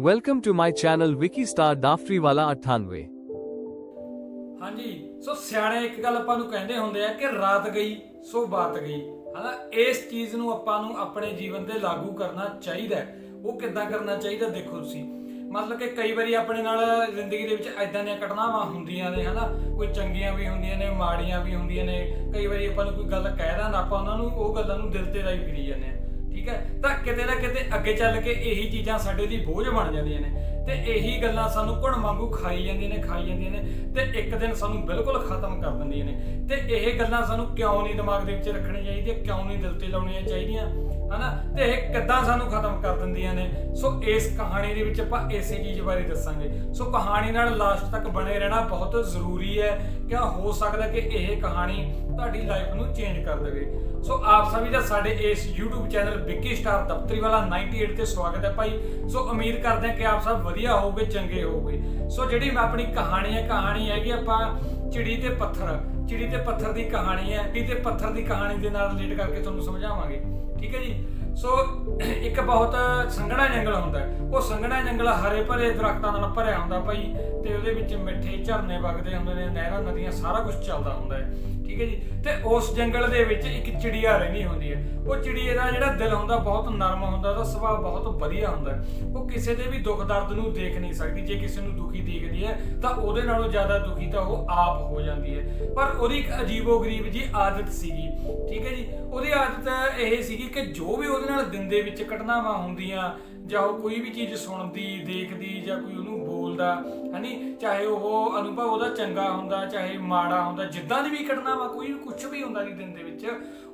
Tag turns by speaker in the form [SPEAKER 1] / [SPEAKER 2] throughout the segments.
[SPEAKER 1] Welcome to my channel Wiki Star Daftriwala 98.
[SPEAKER 2] ਹਾਂਜੀ, ਸੋ ਸਿਆਣੇ ਇੱਕ ਗੱਲ ਆਪਾਂ ਨੂੰ ਕਹਿੰਦੇ ਹੁੰਦੇ ਆ ਕਿ ਰਾਤ ਗਈ, ਸੋ ਬਾਤ ਗਈ। ਹਨਾ, ਇਸ ਚੀਜ਼ ਨੂੰ ਆਪਾਂ ਨੂੰ ਆਪਣੇ ਜੀਵਨ ਤੇ ਲਾਗੂ ਕਰਨਾ ਚਾਹੀਦਾ ਉਹ ਕਿੱਦਾਂ ਕਰਨਾ ਚਾਹੀਦਾ ਦੇਖੋ ਤੁਸੀਂ। ਮਤਲਬ ਕਿ ਕਈ ਵਾਰੀ ਆਪਣੇ ਨਾਲ ਜ਼ਿੰਦਗੀ ਦੇ ਵਿੱਚ ਐਦਾਂ ਦੀਆਂ ਘਟਨਾਵਾਂ ਹੁੰਦੀਆਂ ਨੇ, ਹਨਾ। ਕੋਈ ਚੰਗੀਆਂ ਵੀ ਹੁੰਦੀਆਂ ਨੇ, ਮਾੜੀਆਂ ਵੀ ਹੁੰਦੀਆਂ ਨੇ। ਕਈ ਵਾਰੀ ਆਪਾਂ ਨੂੰ ਕੋਈ ਗੱਲ ਕਹਿ ਦਾਂ ਆਪਾਂ ਉਹਨਾਂ ਨੂੰ ਉਹ ਗੱਲਾਂ ਨੂੰ ਦਿਲ ਤੇ ਲਾਈ ਫਿਰੀ ਜਾਂਦੇ ਆ। ਠੀਕ ਹੈ? ਤਾਂ ਕਿਤੇ ਨਾ ਕਿਤੇ ਅੱਗੇ ਚੱਲ ਕੇ ਇਹੀ ਚੀਜ਼ਾਂ ਸਾਡੇ ਲਈ ਬੋਝ ਬਣ ਜਾਂਦੀਆਂ ਨੇ ਤੇ ਇਹੀ ਗੱਲਾਂ ਸਾਨੂੰ ਘੁਣ ਵਾਂਗੂ ਖਾਈ ਜਾਂਦੀਆਂ ਨੇ, ਖਾਈ ਜਾਂਦੀਆਂ ਨੇ ਤੇ ਇੱਕ ਦਿਨ ਸਾਨੂੰ ਬਿਲਕੁਲ ਖਤਮ ਕਰ ਦਿੰਦੀਆਂ ਨੇ। ਤੇ ਇਹ ਗੱਲਾਂ ਸਾਨੂੰ ਕਿਉਂ ਨਹੀਂ ਦਿਮਾਗ ਦੇ ਵਿੱਚ ਰੱਖਣੀਆਂ ਚਾਹੀਦੀਆਂ, ਕਿਉਂ ਨਹੀਂ ਦਿਲ ਤੇ ਲਾਉਣੀਆਂ ਚਾਹੀਦੀਆਂ, ਹਨਾ? ਤੇ ਇਹ ਕਿੱਦਾਂ ਸਾਨੂੰ ਖਤਮ ਕਰ ਦਿੰਦੀਆਂ ਨੇ? ਸੋ ਇਸ ਕਹਾਣੀ ਦੇ ਵਿੱਚ ਆਪਾਂ ਇਸੇ ਚੀਜ਼ ਬਾਰੇ ਦੱਸਾਂਗੇ। ਸੋ ਕਹਾਣੀ ਨਾਲ ਲਾਸਟ ਤੱਕ ਬਣੇ ਰਹਿਣਾ ਬਹੁਤ ਜ਼ਰੂਰੀ ਹੈ। ਕਿਉਂ ਹੋ ਸਕਦਾ ਕਿ ਇਹ ਕਹਾਣੀ ਤੁਹਾਡੀ ਲਾਈਫ ਨੂੰ ਚੇਂਜ ਕਰ ਦੇਵੇ। ਸੋ ਆਪ ਸਭੀ ਦਾ ਸਾਡੇ ਇਸ YouTube channel Vicky star Daftari ਵਾਲਾ 98 ਤੇ ਸਵਾਗਤ ਹੈ ਭਾਈ। ਸੋ ਉਮੀਦ ਕਰਦੇ ਹਾਂ ਕਿ ਆਪ ਸਭ ਵਧੀਆ ਹੋਵੋਗੇ, ਚੰਗੇ ਹੋਵੋਗੇ। ਸੋ ਜਿਹੜੀ ਮੈਂ ਆਪਣੀ ਕਹਾਣੀ ਹੈ, ਕਹਾਣੀ ਹੈਗੀ ਆਪਾਂ ਚਿੜੀ ਤੇ ਪੱਥਰ। ਚਿੜੀ ਤੇ ਪੱਥਰ ਦੀ ਕਹਾਣੀ ਹੈ, ਚਿੜੀ ਤੇ ਪੱਥਰ ਦੀ ਕਹਾਣੀ ਦੇ ਨਾਲ ਰਿਲੇਟ ਕਰਕੇ ਤੁਹਾਨੂੰ ਸਮਝਾਵਾਂਗੇ। ਠੀਕ ਹੈ ਜੀ? ਸੋ ਇੱਕ ਬਹੁਤ ਸੰਘਣਾ ਜੰਗਲ ਹੁੰਦਾ ਉਹ ਸੰਘਣਾ ਜੰਗਲ ਹਰੇ ਭਰੇ ਦਰਖਤਾਂ ਨਾਲ ਭਰਿਆ ਹੁੰਦਾ ਭਾਈ ਤੇ ਉਹਦੇ ਵਿੱਚ ਮਿੱਠੇ ਝਰਨੇ ਵਗਦੇ ਹੁੰਦੇ ਨੇ, ਨਹਿਰਾਂ, ਨਦੀਆਂ, ਸਾਰਾ ਕੁਝ ਚੱਲਦਾ ਹੁੰਦਾ ਹੈ। ਠੀਕ ਹੈ ਜੀ? ਤੇ ਉਸ ਜੰਗਲ ਦੇ ਵਿੱਚ ਇੱਕ ਚਿੜੀਆ ਰਹਿੰਦੀ ਹੁੰਦੀ ਹੈ। ਉਹ ਚਿੜੀਏ ਦਾ ਜਿਹੜਾ ਦਿਲ ਹੁੰਦਾ, ਬਹੁਤ ਨਰਮ ਹੁੰਦਾ, ਉਹਦਾ ਸੁਭਾਅ ਬਹੁਤ ਵਧੀਆ ਹੁੰਦਾ ਉਹ ਕਿਸੇ ਦੇ ਵੀ ਦੁੱਖ ਦਰਦ ਨੂੰ ਦੇਖ ਨਹੀਂ ਸਕਦੀ। ਜੇ ਕਿਸੇ ਨੂੰ ਦੁਖੀ ਦੇਖਦੀ ਹੈ, ਤਾਂ ਉਹਦੇ ਨਾਲੋਂ ਜ਼ਿਆਦਾ ਦੁਖੀ ਤਾਂ ਉਹ ਆਪ ਹੋ ਜਾਂਦੀ ਹੈ। ਪਰ ਉਹਦੀ ਇੱਕ ਅਜੀਬੋ-ਗਰੀਬ ਜੀ ਆਦਤ ਸੀਗੀ। ਠੀਕ ਹੈ ਜੀ? ਉਹਦੀ ਆਦਤ ਇਹ ਸੀਗੀ ਕਿ ਜੋ ਵੀ ਉਹਦੇ ਨਾਲ ਦਿਨ ਦੇ ਵਿੱਚ ਘਟਨਾਵਾਂ ਹੁੰਦੀਆਂ, ਜਾਂ ਉਹ ਕੋਈ ਵੀ ਚੀਜ਼ ਸੁਣਦੀ, ਦੇਖਦੀ, ਜਾਂ ਕੋਈ ਉਹਨੂੰ ਬੋਲਦਾ, ਹਨੀ? ਚਾਹੇ ਉਹ ਅਨੁਭਵ ਉਹਦਾ ਚੰਗਾ ਹੁੰਦਾ, ਚਾਹੇ ਮਾੜਾ ਹੁੰਦਾ, ਜਿੱਦਾਂ ਦੀ ਵੀ ਘਟਨਾਵਾਂ ਕੋਈ ਕੁਝ ਵੀ ਹੁੰਦਾ ਜੀ ਦਿਨ ਦੇ ਵਿੱਚ,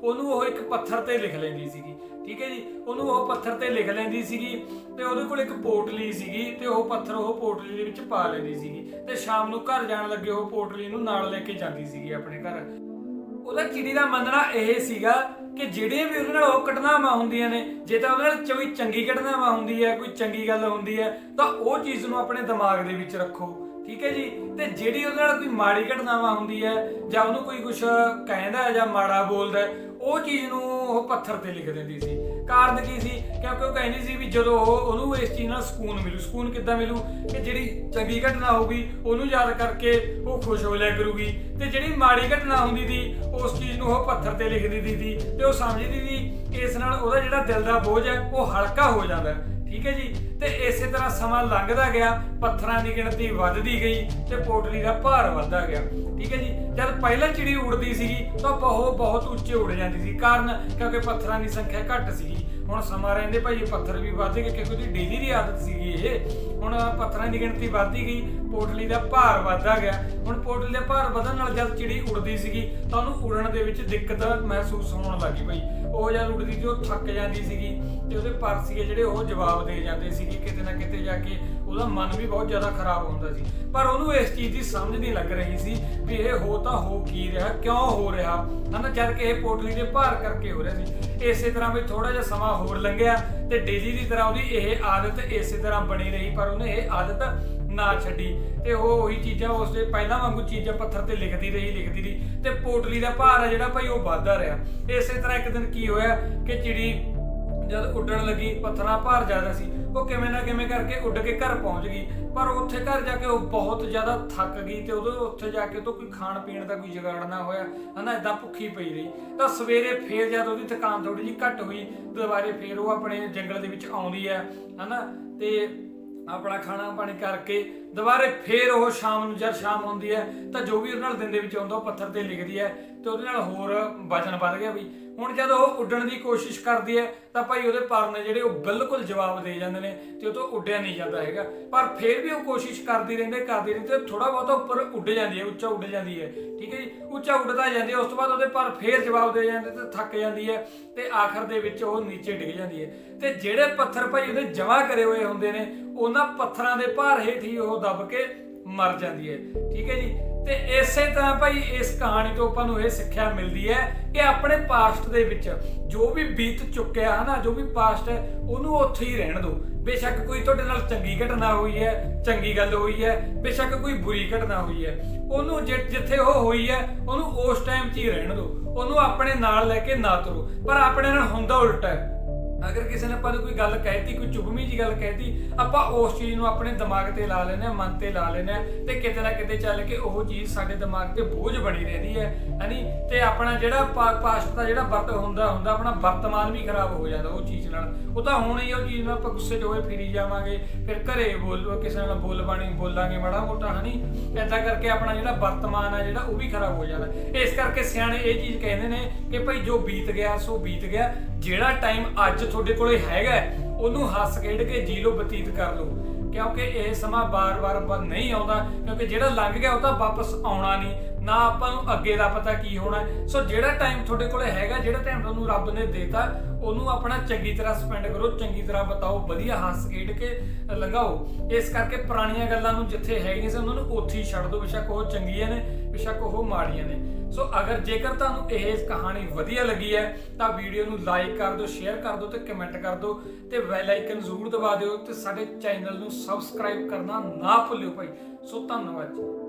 [SPEAKER 2] ਉਹਨੂੰ ਉਹ ਇੱਕ ਪੱਥਰ ਤੇ ਲਿਖ ਲੈਂਦੀ ਸੀਗੀ, ਠੀਕ ਹੈ ਜੀ? ਉਹਨੂੰ ਉਹ ਪੱਥਰ ਤੇ ਲਿਖ ਲੈਂਦੀ ਸੀਗੀ ਤੇ ਉਹਦੇ ਕੋਲ ਇੱਕ ਪੋਟਲੀ ਸੀਗੀ ਤੇ ਉਹ ਪੱਥਰ ਉਹ ਪੋਟਲੀ ਦੇ ਵਿੱਚ ਪਾ ਲੈਂਦੀ ਸੀਗੀ ਤੇ ਸ਼ਾਮ ਨੂੰ ਘਰ ਜਾਣ ਲੱਗੇ ਉਹ ਪੋਟਲੀ ਨੂੰ ਨਾਲ ਲੈ ਕੇ ਜਾਂਦੀ ਸੀਗੀ ਆਪਣੇ ਘਰ। ਉਹਦਾ ਚਿੜੀ ਦਾ ਮੰਨਣਾ ਇਹ ਸੀਗਾ ਕਿ ਜਿਹੜੇ ਵੀ ਉਹਦੇ ਨਾਲ ਉਹ ਘਟਨਾਵਾਂ ਹੁੰਦੀਆਂ ਨੇ ਜੇ ਤਾਂ ਉਹਦੇ ਨਾਲ ਕੋਈ ਚੰਗੀ ਘਟਨਾਵਾਂ ਹੁੰਦੀ ਹੈ ਕੋਈ ਚੰਗੀ ਗੱਲ ਹੁੰਦੀ ਹੈ ਤਾਂ ਉਹ ਚੀਜ਼ ਨੂੰ ਆਪਣੇ ਦਿਮਾਗ ਦੇ ਵਿੱਚ ਰੱਖੋ ਠੀਕ ਹੈ ਜੀ? ਤੇ ਜਿਹੜੀ ਉਹਦੇ ਨਾਲ ਕੋਈ ਮਾੜੀ ਘਟਨਾਵਾਂ ਹੁੰਦੀ ਹੈ ਜਾਂ ਉਹਨੂੰ ਕੋਈ ਕੁਝ ਕਹਿੰਦਾ ਹੈ ਜਾਂ ਮਾੜਾ ਬੋਲਦਾ ਹੈ, ਉਹ ਚੀਜ਼ ਨੂੰ ਉਹ ਪੱਥਰ ਤੇ ਲਿਖ ਦਿੰਦੀ ਸੀ। ਕਾਰਨ ਕੀ ਸੀ? ਕਿਉਂਕਿ ਉਹ ਕਹਿੰਦੀ ਸੀ ਵੀ ਜਦੋਂ ਉਹ ਉਹਨੂੰ ਇਸ ਚੀਜ਼ ਨਾਲ ਸਕੂਨ ਮਿਲੂ। ਸਕੂਨ ਕਿੱਦਾਂ ਮਿਲੂ? ਕਿ ਜਿਹੜੀ ਚੰਗੀ ਘਟਨਾ ਹੋਊਗੀ, ਉਹਨੂੰ ਯਾਦ ਕਰਕੇ ਉਹ ਖੁਸ਼ ਹੋ ਲਿਆ ਕਰੂਗੀ। ਤੇ ਜਿਹੜੀ ਮਾੜੀ ਘਟਨਾ ਹੁੰਦੀ ਸੀ, ਉਸ ਚੀਜ਼ ਨੂੰ ਉਹ ਪੱਥਰ ਤੇ ਲਿਖ ਦਿੰਦੀ ਸੀ। ਤੇ ਉਹ ਸਮਝਦੀ ਸੀ ਇਸ ਨਾਲ ਉਹਦਾ ਜਿਹੜਾ ਦਿਲ ਦਾ ਬੋਝ ਹੈ, ਉਹ ਹਲਕਾ ਹੋ ਜਾਂਦਾ ਠੀਕ ਹੈ ਜੀ? ਤੇ ਇਸੇ ਤਰ੍ਹਾਂ ਸਮਾਂ ਲੰਘਦਾ ਗਿਆ, ਪੱਥਰਾਂ ਦੀ ਗਿਣਤੀ ਵੱਧਦੀ ਗਈ ਤੇ ਪੋਟਲੀ ਦਾ ਭਾਰ ਵੱਧਦਾ ਗਿਆ। ਠੀਕ ਹੈ ਜੀ? ਜਦ ਪਹਿਲਾਂ ਚਿੜੀ ਉੜਦੀ ਸੀਗੀ, ਤਾਂ ਬਹੁਤ ਬਹੁਤ ਉੱਚੇ ਉੱਡ ਜਾਂਦੀ ਸੀ ਕਾਰਨ ਕਿਉਂਕਿ ਪੱਥਰਾਂ ਦੀ ਸੰਖਿਆ ਘੱਟ ਸੀਗੀ। ਹੁਣ ਸਮਾਂ ਰਹਿੰਦੇ ਭਾਈ ਇਹ ਪੱਥਰ ਵੀ ਵੱਧ ਗਏ, ਕਿਉਂਕਿ ਉਹਦੀ ਡੇਲੀ ਦੀ ਆਦਤ ਸੀਗੀ ਇਹ। ਹੁਣ ਪੱਥਰਾਂ ਦੀ ਗਿਣਤੀ ਵੱਧਦੀ ਗਈ, ਪੋਟਲੀ ਦਾ ਭਾਰ ਵੱਧਦਾ ਗਿਆ। ਹੁਣ ਪੋਟਲੀ ਦਾ ਭਾਰ ਵਧਣ ਨਾਲ ਜਦ ਚਿੜੀ ਉੜਦੀ ਸੀਗੀ, ਤਾਂ ਉਹਨੂੰ ਉੜਨ ਦੇ ਵਿੱਚ ਦਿੱਕਤ ਮਹਿਸੂਸ ਹੋਣ ਲੱਗੀ ਭਾਈ ਉਹ ਜਦ ਉੜਦੀ ਸੀ, ਉਹ ਥੱਕ ਜਾਂਦੀ ਸੀਗੀ ਤੇ ਉਹਦੇ ਪਰ ਸੀਗੇ ਜਿਹੜੇ ਉਹ ਜਵਾਬ ਦੇ ਜਾਂਦੇ ਸੀਗੇ ਕਿਤੇ ਨਾ ਕਿਤੇ ਜਾ ਕੇ। ਉਹਦਾ ਮਨ ਵੀ ਬਹੁਤ ਜ਼ਿਆਦਾ ਖਰਾਬ ਹੁੰਦਾ ਸੀ। ਪਰ ਉਹਨੂੰ ਇਸ ਚੀਜ਼ ਦੀ ਸਮਝ ਨਹੀਂ ਲੱਗ ਰਹੀ ਸੀ ਵੀ ਇਹ ਹੋ ਤਾਂ ਹੋ ਕੀ ਰਿਹਾ, ਕਿਉਂ ਹੋ ਰਿਹਾ? ਹਨਾ, ਜਦ ਕਿ ਇਹ ਪੋਟਲੀ ਦੇ ਭਾਰ ਕਰਕੇ ਹੋ ਰਿਹਾ ਸੀ। ਇਸੇ ਤਰ੍ਹਾਂ ਵੀ ਥੋੜਾ ਜਿਹਾ ਸਮਾਂ ਹੋਰ ਲੰਘਿਆ ਤੇ ਡੇਲੀ ਦੀ ਤਰ੍ਹਾਂ ਉਹਦੀ ਇਹ ਆਦਤ ਇਸੇ ਤਰ੍ਹਾਂ ਬਣੀ ਰਹੀ, ਪਰ ਉਹਨੇ ਇਹ ਆਦਤ ਨਾ ਛੱਡੀ। ਤੇ ਉਹ ਉਹੀ ਚੀਜ਼ਾਂ ਉਸਦੇ ਪਹਿਲਾਂ ਵਾਂਗੂ ਚੀਜ਼ਾਂ ਪੱਥਰ ਤੇ ਲਿਖਦੀ ਰਹੀ ਲਿਖਦੀ ਰਹੀ। ਤੇ ਪੋਟਲੀ ਦਾ ਭਾਰ ਹੈ ਜਿਹੜਾ ਭਾਈ ਉਹ ਵੱਧਦਾ ਰਿਹਾ। ਇਸੇ ਤਰ੍ਹਾਂ ਇੱਕ ਦਿਨ ਕੀ ਹੋਇਆ ਕਿ ਚਿੜੀ ਜਦ ਉੱਡਣ ਲੱਗੀ, ਪੱਥਰਾਂ ਭਾਰ ਜ਼ਿਆਦਾ ਸੀ। ਉਹ ਕਿਵੇਂ ਨਾ ਕਿਵੇਂ ਕਰਕੇ ਉੱਡ ਕੇ ਘਰ ਪਹੁੰਚ ਗਈ। ਪਰ ਉੱਥੇ ਘਰ ਜਾ ਕੇ ਉਹ ਬਹੁਤ ਜ਼ਿਆਦਾ ਥੱਕ ਗਈ ਤੇ ਉਦੋਂ ਉੱਥੇ ਜਾ ਕੇ ਤੋਂ ਕੋਈ ਖਾਣ ਪੀਣ ਦਾ ਕੋਈ ਜਗਾੜ ਨਾ ਹੋਇਆ। ਹਨਾ ਇਦਾਂ ਭੁੱਖੀ ਪਈ ਰਹੀ। ਤਾਂ ਸਵੇਰੇ ਫੇਰ ਜਦ ਉਹਦੀ ਥਕਾਨ ਥੋੜੀ ਜਿਹੀ ਘੱਟ ਹੋਈ, ਦੁਬਾਰੇ ਫੇਰ ਉਹ ਆਪਣੇ ਜੰਗਲ ਦੇ ਵਿੱਚ ਆਉਂਦੀ ਹੈ। ਹਨਾ, ਤੇ ਆਪਣਾ ਖਾਣਾ ਪਾਣੀ ਕਰਕੇ ਦੁਬਾਰੇ ਫੇਰ ਉਹ ਸ਼ਾਮ ਨੂੰ, ਜਦ ਸ਼ਾਮ ਹੁੰਦੀ ਹੈ, ਤਾਂ ਜੋ ਵੀ ਉਹਦੇ ਨਾਲ ਦਿਨ ਦੇ ਵਿੱਚ ਆਉਂਦਾ, ਉਹ ਪੱਥਰ ਤੇ ਲਿਖਦੀ ਹੈ ਤੇ ਉਹਦੇ ਨਾਲ ਹੋਰ ਵਜਨ ਵੱਧ ਗਿਆ ਵੀ ਹੁਣ ਜਦੋਂ ਉਹ ਉੱਡਣ ਦੀ ਕੋਸ਼ਿਸ਼ ਕਰਦੀ ਹੈ, ਤਾਂ ਭਾਈ ਉਹਦੇ ਪਰ ਨੇ ਜਿਹੜੇ ਉਹ ਬਿਲਕੁਲ ਜਵਾਬ ਦੇ ਜਾਂਦੇ ਨੇ ਤੇ ਉਹ ਤੋਂ ਉੱਡਿਆ ਨਹੀਂ ਜਾਂਦਾ ਹੈਗਾ। ਪਰ ਫਿਰ ਵੀ ਉਹ ਕੋਸ਼ਿਸ਼ ਕਰਦੀ ਰਹਿੰਦੇ ਕਰਦੀ ਰਹਿੰਦੇ ਤੇ ਥੋੜਾ ਬਹੁਤਾ ਉੱਪਰ ਉੱਡ ਜਾਂਦੀ ਹੈ, ਉੱਚਾ ਉੱਡ ਜਾਂਦੀ ਹੈ। ਠੀਕ ਹੈ ਜੀ? ਉੱਚਾ ਉੱਡਦਾ ਜਾਂਦੀ ਹੈ, ਉਸ ਤੋਂ ਬਾਅਦ ਉਹਦੇ ਪਰ ਫਿਰ ਜਵਾਬ ਦੇ ਜਾਂਦੇ ਤੇ ਥੱਕ ਜਾਂਦੀ ਹੈ ਤੇ ਆਖਰ ਦੇ ਵਿੱਚ ਉਹ ਨੀਚੇ ਡਿੱਗ ਜਾਂਦੀ ਹੈ। ਤੇ ਜਿਹੜੇ ਪੱਥਰ ਭਾਈ ਉਹਦੇ ਜਮਾ ਕਰੇ ਹੋਏ ਹੁੰਦੇ ਨੇ, ਉਹਨਾਂ ਪੱਥਰਾਂ ਦੇ ਭਾਰ ਹੇਠ ਹੀ ਉਹ ਦੱਬ ਕੇ ਮਰ ਜਾਂਦੀ ਹੈ। ਠੀਕ ਹੈ ਜੀ? ਤੇ ਇਸੇ ਤਰ੍ਹਾਂ ਭਾਈ ਇਸ ਕਹਾਣੀ ਤੋਂ ਆਪਾਂ ਨੂੰ ਇਹ ਸਿੱਖਿਆ ਮਿਲਦੀ ਹੈ ਕਿ ਆਪਣੇ ਪਾਸਟ ਦੇ ਵਿੱਚ ਜੋ ਵੀ ਬੀਤ ਚੁੱਕਿਆ ਹੈ ਨਾ, ਜੋ ਵੀ ਪਾਸਟ ਹੈ, ਉਹਨੂੰ ਉੱਥੇ ਹੀ ਰਹਿਣ ਦਿਓ। ਬੇਸ਼ੱਕ ਕੋਈ ਤੁਹਾਡੇ ਨਾਲ ਚੰਗੀ ਘਟਨਾ ਹੋਈ ਹੈ, ਚੰਗੀ ਗੱਲ ਹੋਈ ਹੈ, ਬੇਸ਼ੱਕ ਕੋਈ ਬੁਰੀ ਘਟਨਾ ਹੋਈ ਹੈ, ਉਹਨੂੰ ਜਿ- ਜਿੱਥੇ ਉਹ ਹੋਈ ਹੈ, ਉਹਨੂੰ ਉਸ ਟਾਈਮ 'ਚ ਹੀ ਰਹਿਣ ਦਿਓ। ਉਹਨੂੰ ਆਪਣੇ ਨਾਲ ਲੈ ਕੇ ਨਾ ਤੁਰੋ। ਪਰ ਆਪਣੇ ਨਾਲ ਹੁੰਦਾ ਉਲਟਾ ਹੈ। ਅਗਰ ਕਿਸੇ ਨੇ ਆਪਾਂ ਨੂੰ ਕੋਈ ਗੱਲ ਕਹਿਤੀ, ਕੋਈ ਚੁਗਮੀ ਜੀ ਗੱਲ ਕਹਿਤੀ, ਆਪਾਂ ਉਸ ਚੀਜ਼ ਨੂੰ ਆਪਣੇ ਦਿਮਾਗ ਤੇ ਲਾ ਲੈਨੇ ਆ ਮਨ ਤੇ ਲਾ ਲੈਨੇ ਆ ਤੇ ਕਿਤੇ ਨਾ ਕਿਤੇ ਚੱਲ ਕੇ ਉਹ ਚੀਜ਼ ਸਾਡੇ ਦਿਮਾਗ ਤੇ ਬੋਝ ਬਣੀ ਰਹਿੰਦੀ ਹੈ ਹਨੀ ਤੇ ਆਪਣਾ ਜਿਹੜਾ ਪਾਸਟ ਦਾ ਜਿਹੜਾ ਵਰਤ ਹੁੰਦਾ ਹੁੰਦਾ ਆਪਣਾ ਵਰਤਮਾਨ ਵੀ ਖਰਾਬ ਹੋ ਜਾਂਦਾ ਉਹ ਚੀਜ਼ ਨਾਲ। ਉਹ ਤਾਂ ਹੁਣ ਹੀ ਉਹ ਚੀਜ਼ ਨਾਲ ਆਪਾਂ ਗੁੱਸੇ 'ਚ ਹੋਏ ਫਿਰੀ ਜਾਵਾਂਗੇ, ਫਿਰ ਘਰੇ ਬੋਲ, ਕਿਸੇ ਨਾਲ ਬੋਲ ਬਾਣੀ ਬੋਲਾਂਗੇ ਮਾੜਾ ਮੋਟਾ ਹਨੀ ਏਦਾਂ ਕਰਕੇ ਆਪਣਾ ਜਿਹੜਾ ਵਰਤਮਾਨ ਆ ਜਿਹੜਾ ਉਹ ਵੀ ਖਰਾਬ ਹੋ ਜਾਂਦਾ। ਇਸ ਕਰਕੇ ਸਿਆਣੇ ਇਹ ਚੀਜ਼ ਕਹਿੰਦੇ ਨੇ ਕਿ ਭਾਈ ਜੋ ਬੀਤ ਗਿਆ, ਸੋ ਬੀਤ ਗਿਆ। ਜਿਹੜਾ ਟਾਈਮ ਅੱਜ ਤੁਹਾਡੇ ਕੋਲੇ ਹੈਗਾ ਉਹਨੂੰ ਹੱਸ ਖੇਡ ਕੇ ਜੀ ਲਓ, ਬਤੀਤ ਕਰ ਲਓ। ਕਿਉਂਕਿ ਇਹ ਸਮਾਂ ਬਾਰ-ਬਾਰ ਨਹੀਂ ਆਉਂਦਾ, ਕਿਉਂਕਿ ਜਿਹੜਾ ਲੰਘ ਗਿਆ ਉਹ ਤਾਂ ਵਾਪਸ ਆਉਣਾ ਨਹੀਂ, ਨਾ ਆਪਾਂ ਨੂੰ ਅੱਗੇ ਦਾ ਪਤਾ ਕੀ ਹੋਣਾ ਸੋ ਜਿਹੜਾ ਟਾਈਮ ਤੁਹਾਡੇ ਕੋਲੇ ਹੈਗਾ, ਜਿਹੜਾ ਟਾਈਮ ਤੁਹਾਨੂੰ ਰੱਬ ਨੇ ਦਿੱਤਾ, ਉਹਨੂੰ ਆਪਣਾ ਚੰਗੀ ਤਰ੍ਹਾਂ ਸਪੈਂਡ ਕਰੋ, ਚੰਗੀ ਤਰ੍ਹਾਂ ਬਤਾਓ, ਵਧੀਆ ਹੱਸ ਖੇਡ ਕੇ ਲੰਘਾਓ। ਇਸ ਕਰਕੇ ਪੁਰਾਣੀਆਂ ਗੱਲਾਂ ਨੂੰ ਜਿੱਥੇ ਹੈਗੀਆਂ ਸੀ ਉਹਨਾਂ ਨੂੰ ਉੱਥੇ ਹੀ ਛੱਡ ਦਿਓ। ਬੇਸ਼ੱਕ ਉਹ ਚੰਗੀਆਂ ਨੇ ਬੇਸ਼ੱਕ ਉਹ ਮਾੜੀਆਂ ਨੇ। ਸੋ ਅਗਰ ਜੇਕਰ ਤੁਹਾਨੂੰ ਇਹ ਕਹਾਣੀ ਵਧੀਆ ਲੱਗੀ ਹੈ, ਤਾਂ ਵੀਡੀਓ ਨੂੰ ਲਾਈਕ ਕਰ ਦਿਓ, ਸ਼ੇਅਰ ਕਰ ਦਿਓ ਤੇ ਕਮੈਂਟ ਕਰ ਦਿਓ ਤੇ ਬੈਲ ਆਈਕਨ ਜ਼ਰੂਰ ਦਬਾ ਦਿਓ ਤੇ ਸਾਡੇ ਚੈਨਲ ਨੂੰ ਸਬਸਕ੍ਰਾਈਬ ਕਰਨਾ ਨਾ ਭੁੱਲਿਓ ਭਾਈ। ਸੋ ਧੰਨਵਾਦ ਜੀ।